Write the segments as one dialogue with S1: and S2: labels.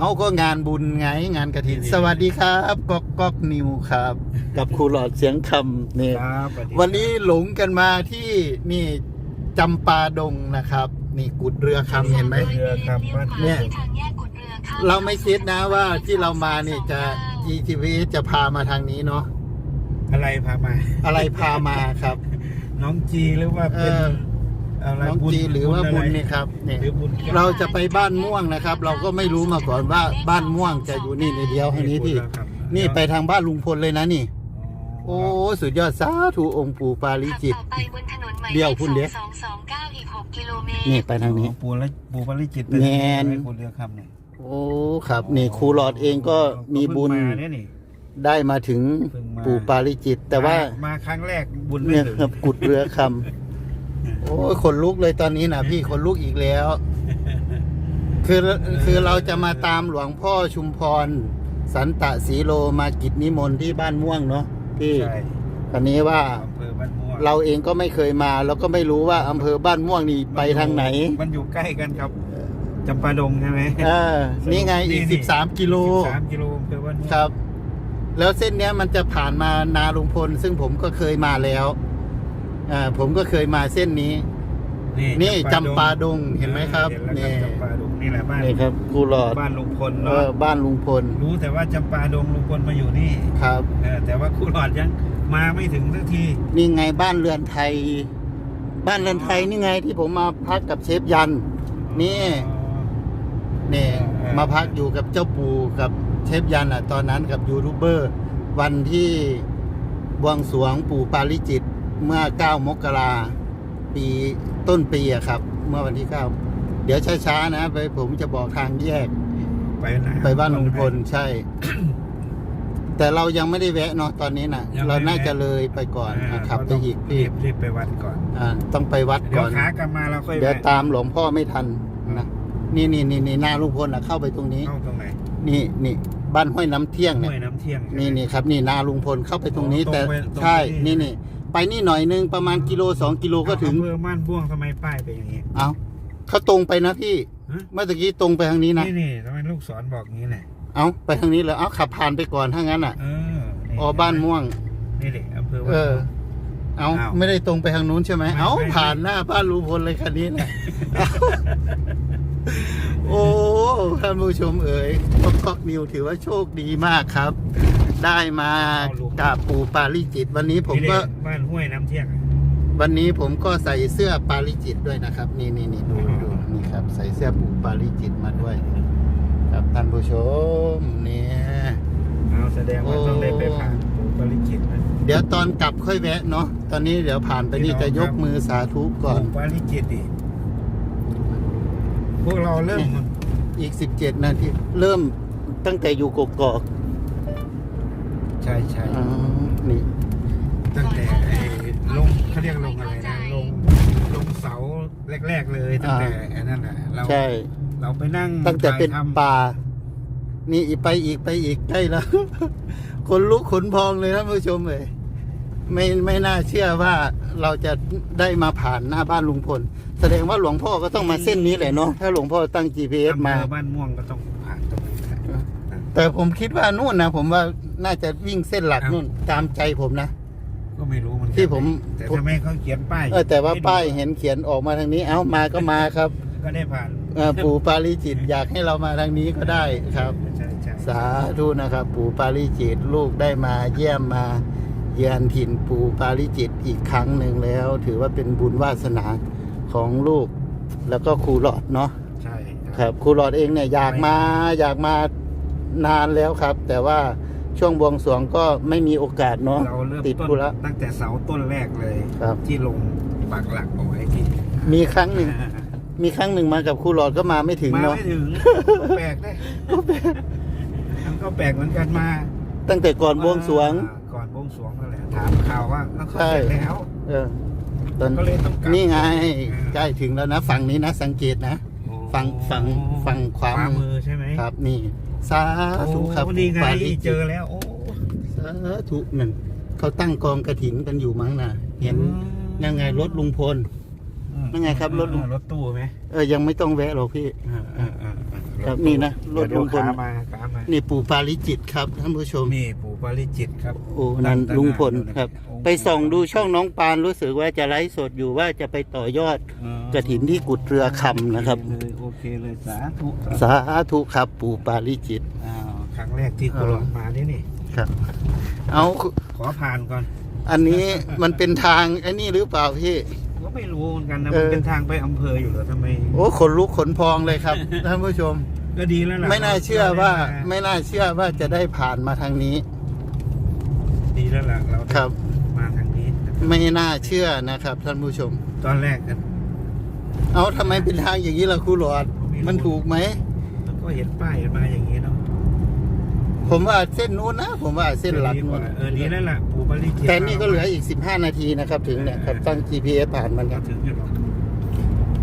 S1: เอาก็งานบุญไงงานกระถิน สวัสดีครับก๊อกก๊อกนิวครับ กับครูหลอดเสียงคำนี่
S2: ครับสสดี
S1: วันนี้หลงกันมาที่นี่จำปาดงนะครับ นี่กุดเรือคำเห็นไหม
S2: เรือครับบ้าน
S1: เนี่ย เราไม่คิดนะว่าที่เรามานี่จะ GTV จะพามาทางนี้เนาะ
S2: อะไรพามา
S1: อะไรพามาครับ
S2: น้องจีหรือว่า
S1: เอ
S2: เป็น
S1: อ
S2: อะไร
S1: น้องจีหรือว่าบุญนี่ครับนี่
S2: หรือบุญ
S1: เราจะไปบ้านม่วงนะครับ เราก็ไม่รู้มาก่อนว่าบ้านม่วงจะอยู่นี่ในเดียวทางนี้พี่
S2: ครับ
S1: นี่ไปทางบ้านลุงพลเลยนะนี่ โอ้สุดยอดสาธุองค์ปู่ปาริจิต
S3: ขับต่อไปบนถนนหมาย
S1: เดี๋ยวคุณเดี๋ยว
S3: สองสองเก้าอีกหกกิโลเมตร
S1: นี่ไปทางนี้
S2: ปูและปูปริจิต
S1: แม่น
S2: ไปคนเรือคำเนี่ย
S1: โอ้ครับนี่ครูหลอดเองก็มีบุญ
S2: เพิ่งมาเนี่ยนี่
S1: ได้มาถึง
S2: เพิ่งมา
S1: ปู่ปาริจิต แต่ว่า
S2: มาครั้งแรกบุญไม่
S1: เนี่ย
S2: ถึง
S1: ครับกุดเรือคำ โอ้ยขนลุกเลยตอนนี้นะพี่ขนลุกอีกแล้ว คือคือเราจะมาตามหลวงพ่อชุมพร สันตะสีโลมากิจนิมนต์ที่บ้านม่วงเนาะพี่
S2: ใช่
S1: คันนี้ว่า
S2: อำเภอบ้านม่วง
S1: เราเองก็ไม่เคยมาเราก็ไม่รู้ว่าอำเภอบ้านม่วงนี่ไปทางไหน
S2: มันอยู่ใกล้กันครับจำปาดงใช่ไหม
S1: เออนี่ไงอีกสิบสามกิโล
S2: สามกิโลอำเภอบ้านม่วง
S1: ครับ แล้วเส้นเนี้ยมันจะผ่านมานาลุงพล ซึ่งผมก็เคยมาแล้ว อ่าผมก็เคยมาเส้นนี้ นี่จำปาดงเห็นไหมครับ
S2: เห็นแล้ว
S1: นี่
S2: ครับจำปาดงนี่แหละบ้าน
S1: นี่ครับกูหลอด
S2: บ้านลุงพล
S1: เอ
S2: เนาะ
S1: อบ้านลุงพล
S2: รู้แต่ว่าจำปาดงลุงพลมาอยู่นี่
S1: ครับ
S2: เออแต่ว่าครูหลอดยังมาไม่ถึงสักที
S1: นี่ไงบ้านเรือนไทย บ้านเรือนไทยนี่ไงที่ผมมาพักกับเชฟยัน นี่นี่มาพักอยู่กับเจ้าปู่กับเชฟยันอะ ตอนนั้นกับยูทูบเบอร์ วันที่บวงสรวงปู่ปาริจิต เมื่อ 9 มกราปีต้นปีอะครับ เมื่อวันที่ 9 เดี๋ยวช้าๆนะไปผมจะบอกทางแยก
S2: ไปไหน
S1: ไปบ้านลุงพลใช่ แต่เรายังไม่ได้แวะเนาะตอนนี้นะ
S2: ยังไม่
S1: เราน่าจะ
S2: แวะ
S1: เลยไปก่อน
S2: อ่า
S1: นะครับไป
S2: เราต้ง
S1: อีก
S2: รี
S1: พี่
S2: บรีบไปวัดก่อน
S1: อ่าต้องไปวัด
S2: เดี๋ย
S1: ก่
S2: ว
S1: อน
S2: ขากลับมาเราค่อย
S1: เดี๋ยว
S2: แวะ
S1: ตามหลวงพ่อไม่ทันนะนี่นี่นี่นี่หน้าลุงพลนะเข้าไปตรงนี้
S2: เข้าตรงไหน
S1: นี่นี่บ้านห้วยน้ำเที่ยง
S2: ห้
S1: เนี่
S2: วยยน้ำเที่ยงใช่ไหม
S1: นี่นี่ครับนี่นาลุงพลเข้าไปตรงนี้
S2: อ๋อตรง
S1: แต่
S2: ไปตรง
S1: ใช่
S2: ที่
S1: นี่นี่ ไปนี่หน่อยนึงประมาณกิโลสองกิโลก็ถึง
S2: อำเภอบ้านพ่วงทำไมป้ายเป็นอย่างนี้
S1: เอาเขาตรงไปนะพี่
S2: ฮะ
S1: เมื่อตะกี้ตรงไปทางนี้นะ
S2: นี่นี่ทำไมลูกศรบอกงี้แหละ
S1: เอาไปทางนี้เลยเอาขับผ่านไปก่อนถ้างั้นอะ
S2: เออนี่
S1: อ๋อบ้านม่วง
S2: นี่แหละอำเภอ
S1: เอ
S2: บ้าน
S1: อ
S2: ม่วง
S1: เอา
S2: อ้าว
S1: ไม่ได้ตรงไปทางนู้นใช่ไหม
S2: ไม่
S1: เอา
S2: ไม่
S1: ผ่านหน้าบ้านลุงพลเลยคันนี้นะโอ้ ท่านผู้ชมเอ๋ยก๊อกก๊อกนิวถือว่าโชคดีมากครับ ได้มากราบปู่ปาริจิต วันนี้ผม
S2: นี่แห
S1: ก็
S2: ละบ้านห้วยน้ำเที่ยงอะ
S1: วันนี้ผมก็ใส่เสื้อปาริจิตด้วยนะครับ นี่นี่นี่ดูดูนี่ครับ ใส่เสื้อปู่ปาริจิตมาด้วย ครับท่านผู้ชมเนี่ย
S2: เอาแสดงว่า
S1: โอ้
S2: ต้องได้ไปผ่านปู่ปริจิตนะ
S1: เดี๋ยวตอนกลับค่อยแวะเนาะตอนนี้เดี๋ยวผ่านไปนี่จะยกมือสาธุก่อน
S2: ปู่ปริจิตดิพวกเราเริ่ม
S1: อีก 17 นาที เริ่มตั้งแต่อยู่กกอก
S2: ใช่ใช่
S1: อ๋อนี่
S2: ตั้งแต่ไอ้ลงเขาเรียกลงอะไรนะลงลงเสาแรก ๆ เลยตั้งแต่ไอ้นั่นแหละเรา
S1: ใช่
S2: เราไปนั่ง
S1: ตั้งแต่เป็น
S2: ถ่ายทำ
S1: ป่า นี่อีกไปอีกไปอีกใกล้แล้ว คนลุกขนพองเลยท่านผู้ชมเลย ไม่ไม่น่าเชื่อว่าเราจะได้มาผ่านหน้าบ้านลุงพล แสดงว่าหลวงพ่อก็ต้องมาเส้นนี้แหละเนาะถ้าหลวงพ่อตั้ง GPS
S2: อำเภ
S1: มา
S2: อบ้านม่วงก็ต้องผ่านตรงนี้แหละ
S1: แต่ผมคิดว่านู่นนะผมว่าน่าจะวิ่งเส้นหลักนู่นตามใจผมนะ
S2: ก็ไม่รู้เหมันกัน
S1: ที่ผม
S2: แต่
S1: ผม
S2: ทำไมเขาเขียนป้าย
S1: เออแต่ว่า
S2: ให้ดู
S1: ป้ายเห็นเขียนออกมาทางนี้เอ้ามาก็มาครับ
S2: ก็ได้ผ่าน
S1: เอ่อปู่ปาริจิตอยากให้เรามาทางนี้ก็ได้ครับ
S2: ใช่ใช่
S1: สาธุนะครับ ปู่ปาริจิตลูกได้มาเยี่ยมมา เยือนถิ่นปู่ปาริจิตอีกครั้งหนึ่งแล้ว ถือว่าเป็นบุญวาสนาของลูก แล้วก็ครูหลอดเนาะ
S2: ใช่
S1: ครับครูหลอดเองเนี่ยอยากมาอยากมานานแล้วครับ แต่ว่าช่วงบวงสรวงก็ไม่มีโอกาสเนาะ
S2: เราเริ่ม
S1: ติด
S2: ต้น
S1: ธุระ
S2: ตั้งแต่เสาต้นแรกเลย
S1: ครับ
S2: ที่ลงปักหลักเอาไว้ที่
S1: มีครั้งหนึ่งมีครั้งหนึ่งมากับครูหลอดก็มาไม่ถึง
S2: มา
S1: เนาะ
S2: ไม่ถึงก็แปลกได้มันก็แปลกเหมือนกันมา
S1: ตั้งแต่ก่อนบวงสรวง
S2: อ่าก่อนบวง สรวงนั่นแหละถามข่าวว่าเขา
S1: ใช่
S2: เสร็จแล้ว
S1: เออตอน
S2: ก็เลยต้องกลับ
S1: นี่ไงใกล้ถึงแล้วนะ ฝั่งนี้นะ สังเกตนะ ฝั่งฝั่งฝั่งขวามือ
S2: มือใช่ไหม
S1: ครับนี่สา
S2: โอ้
S1: ธุครับ
S2: นี่ไง
S1: ปาริจิต
S2: เจอแล้วโอ้
S1: สาธุนั่นเขาตั้งกองกระถินกันอยู่มั้งนะเห็นยังไงรถลุงพลนั่นไงครับรถลุง
S2: รถตู้ไหม
S1: เออยังไม่ต้องแวะหรอกพี่
S2: เออเออเออเออ
S1: ครับนี่นะรถ
S2: เดี๋ยว
S1: ลุงพล
S2: ขามาขามา
S1: นี่ปู่ปาริจิตครับท่านผู้ชม
S2: นี่ปู่ ปาริจิตครับ
S1: โอ้นั่น
S2: ตั้ง
S1: ลุงพล
S2: ตั้งนาน
S1: ครับ
S2: โอ้
S1: ไปส่องดูช่องน้องปานรู้สึกว่าจะไลฟ์สดอยู่ว่าจะไปต่อยอด
S2: เออก
S1: ระถินที่กุดเรือคำนะครับ
S2: โอเเลยโอเคเลยสาธุ
S1: สาธุครับปู่ปาริจิต
S2: อ้าวครั้งแรกที่กุหลาบมานี่นี่
S1: ครับ เอา
S2: ขอผ่านก่อน
S1: อันนี้มันเป็นทางไอ้นี่หรือเปล่าพี่
S2: ก็ไม่รู้เหมือนกันนะ
S1: เอ
S2: มัน
S1: อ
S2: เป็นทางไปอำเภออยู่เหรอทำไม
S1: โอ้ขนลุกขนพองเลยครับท่านผู้ชม
S2: ก็ดีแล้วล่ะ
S1: ไม่น่าเชื่อว่า
S2: เร
S1: ไม่น่าเชื่อว่าจะได้ผ่านมาทางนี้
S2: ดีแล้วล่ะเราได้
S1: ครับ
S2: มาทางนี้นะครับ
S1: ไม่น่าเชื่อนะครับ ท่านผู้ชม
S2: ตอนแรกกัน
S1: เอาทำไมเป็นทางอย่างนี้ล่ะครูหลอด มันถูกไหม
S2: ก็เห็นป้ายมาอย่างนี้เนาะ
S1: ผมว่าเส้นนู้นนะ ผมว่าเส้นหลัก
S2: ดีก
S1: นู้
S2: ว่านเออดีแล้วล่ะปู่ปาริจิต
S1: แต่นี่ก็เหลืออีก 15 นาทีนะครับ ถึงเนี่ยครับตั้ง GPS ผ่านมันค
S2: ก็
S1: รับ
S2: ถึงอยู่หรอก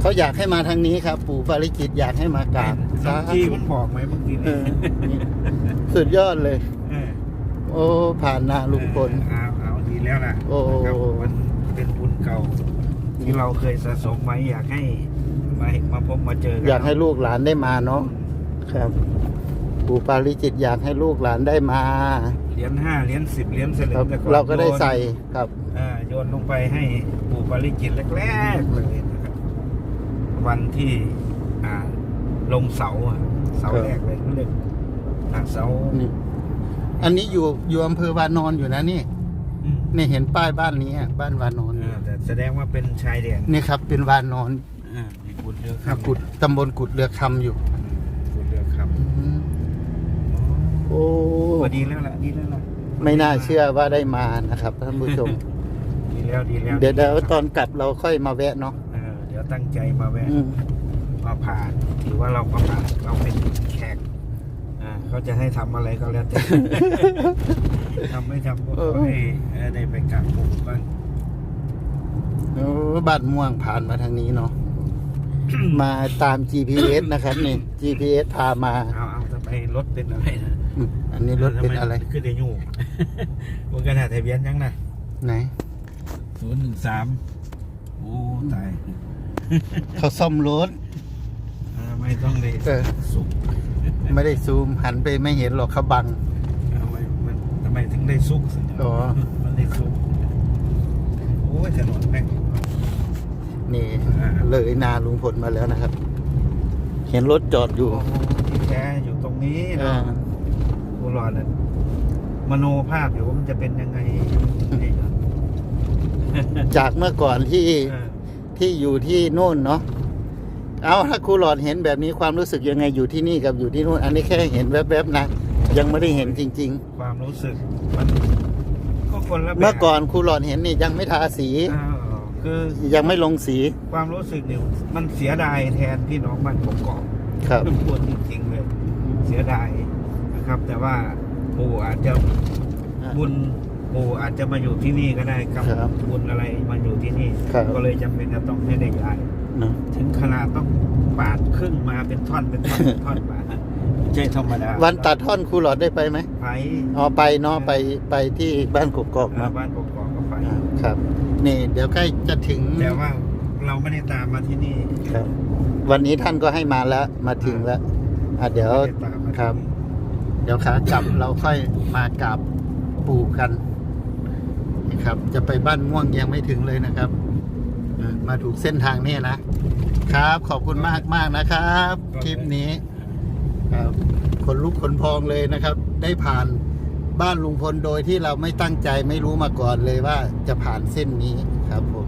S1: เขาอยากให้มาทางนี้ครับ ปู่ปาริจิตอยากให้มากราบ
S2: น้
S1: สา
S2: อง
S1: ธุ
S2: จี้มันบอกไหมบางที
S1: เอ
S2: เนี่ย
S1: อนี่สุดยอดเลย
S2: เออ
S1: โอ้ ผ่านนาลุงพล
S2: เอาเอาดีแล้วล่ะ
S1: โอ้
S2: นะครับมันเป็นบุญเก่า ที่เราเคยสะสมไว้อยากให้มามาพบมาเจอกั
S1: อยากให้ลูกหลานได้มาเนาะครับปู่ปาริจิตอยากให้ลูกหลานได้มา
S2: เหรียญห้าเหรียญสิบเหรียญสลึ
S1: ครั
S2: ง
S1: บ
S2: แต่อน
S1: เราก็ได้
S2: โยน
S1: ใส่ครับ
S2: อ่าโยนลงไปให้ปู่ปาริจิตแรกๆเลยนะครับ วันที่อ่าลงเสาอะเสา
S1: ครับ
S2: แรกเลยก็เลยอ่าเสา
S1: นี่ อันนี้อยู่อยู่อำเภอวานอนอยู่นะนี่
S2: อืม
S1: นี่เห็นป้ายบ้านนี้อะบ้านวานอน
S2: อ่าแต่แสดงว่าเป็นชายแดน
S1: นี่ครับ เป็นวานอน
S2: อ่ามีกุดเรือคำ
S1: กุดตำบลกุดเรือคำอยู่
S2: กุดเรือค
S1: อืมโอ้ำ
S2: พอดีแล้วล่ะดีแล้วล่ะ
S1: ไม่น่าเชื่อว่าได้มานะครับท่านผู้ชม
S2: ดีแล้วดีแล้ว
S1: เดี๋ยวเดี๋ยวตอนกลับเราค่อยมาแวะเนาะ
S2: เออเดี๋ยวตั้งใจมาแวะ
S1: อืม
S2: มาผ่านถือว่าเรามาผ่านเราเป็นแขก อ่าเขาจะให้ทำอะไรก็แล้วแต่ ทำไม่ทำก็ขอให้เออได้ไปกราบปู่บ้าง
S1: โอ้บ้านม่วงผ่านมาทางนี้เนาะ มาตาม GPS นะครับนี่ GPS พามา
S2: เอาเอาทำไมรถเป็นอะไรนะ
S1: อืมอันนี้รถเป็นอะไร
S2: ทำมขึ้นได้ยูมันกระดาษทะเบียนยังนะ
S1: ไหน
S2: ศูนย์หนึ่งสามโอ้ตาย
S1: เขาซ่อมรถ
S2: อ่าไม่ต้องเลย
S1: เออ
S2: สุก
S1: ไม่ได้ซูมหันไปไม่เห็นหรอกเขาบัง
S2: ทำไมมันทำไมถึงได้สุกสิ
S1: อ๋อ
S2: มันได้สุก โอ้ยถนนแม่ง
S1: นี่
S2: อ่า
S1: เลยนาลุงพลมาแล้วนะครับ เห็นรถจอดอยู่
S2: โอ้ที่แท้อยู่ตรงนี้
S1: อ่า
S2: เนาะโบราณน่ะมโนภาพอยู่ว่ามันจะเป็นยังไงนี่เนอะ
S1: จากเมื่อก่อนที่
S2: เออ
S1: ที่อยู่ที่โน่นเนาะ เอาถ้าครูหลอดเห็นแบบนี้ความรู้สึกยังไงอยู่ที่นี่กับอยู่ที่นู่น อันนี้แค่เห็นแวบๆนะ ยังไม่ได้เห็นจริง
S2: ความรู้สึกมันก็คนละ
S1: ๆ
S2: แบบ
S1: เมื่อก่อนครูหลอดเห็นนี่ยังไม่ทาสี
S2: อ้าวคือ
S1: ยังไม่ลงสี
S2: ความรู้สึกเนี่ยมันเสียดายแทนพี่น้องบ้านกกอก
S1: ครับ
S2: เป็นควรจริงๆเลย เสียดายนะครับ แต่ว่าปู่อาจจะบุญ ปู่อาจจะมาอยู่ที่นี่ก็ได้กับ
S1: ครับ
S2: บุญอะไรมาอยู่ที่นี่
S1: ครับ
S2: ก็เลยจำเป็นจะต้องให้ได้ย้าย
S1: เนอะ
S2: ถึงขนาดต้องปาดครึ่งมาเป็นท่อนเป็นท่อนเป็นท่อนมาไม่ใช่ธรรมดา
S1: วันตัดท่อนครูหลอดได้ไปไหม
S2: ไป
S1: อ๋อไปเนาะไปไปที่บ้านกกอก
S2: เอ่อ
S1: เนาะ
S2: บ้านกกอกก็ไป
S1: อ่าครับ นี่ เดี๋ยวใกล้จะถึง
S2: แต่ว่าเราไม่ได้ตามมาที่นี่
S1: ครับ วันนี้ท่านก็ให้มาแล้ว มาถึงแล้วอะเดี๋ยว
S2: ไม่ได้ตามมาที่นี่
S1: ครับ เดี๋ยวขากลับเราค่อยมากราบปู่กัน นะครับ จะไปบ้านม่วงยังไม่ถึงเลยนะครับเออมาถูกเส้นทางนี่นะครับ ขอบคุณมากมากๆนะครับ คลิปนี้ครับขนลุกขนพองเลยนะครับ ได้ผ่านบ้านลุงพลโดยที่เราไม่ตั้งใจไม่รู้มาก่อนเลยว่าจะผ่านเส้นนี้ครับผม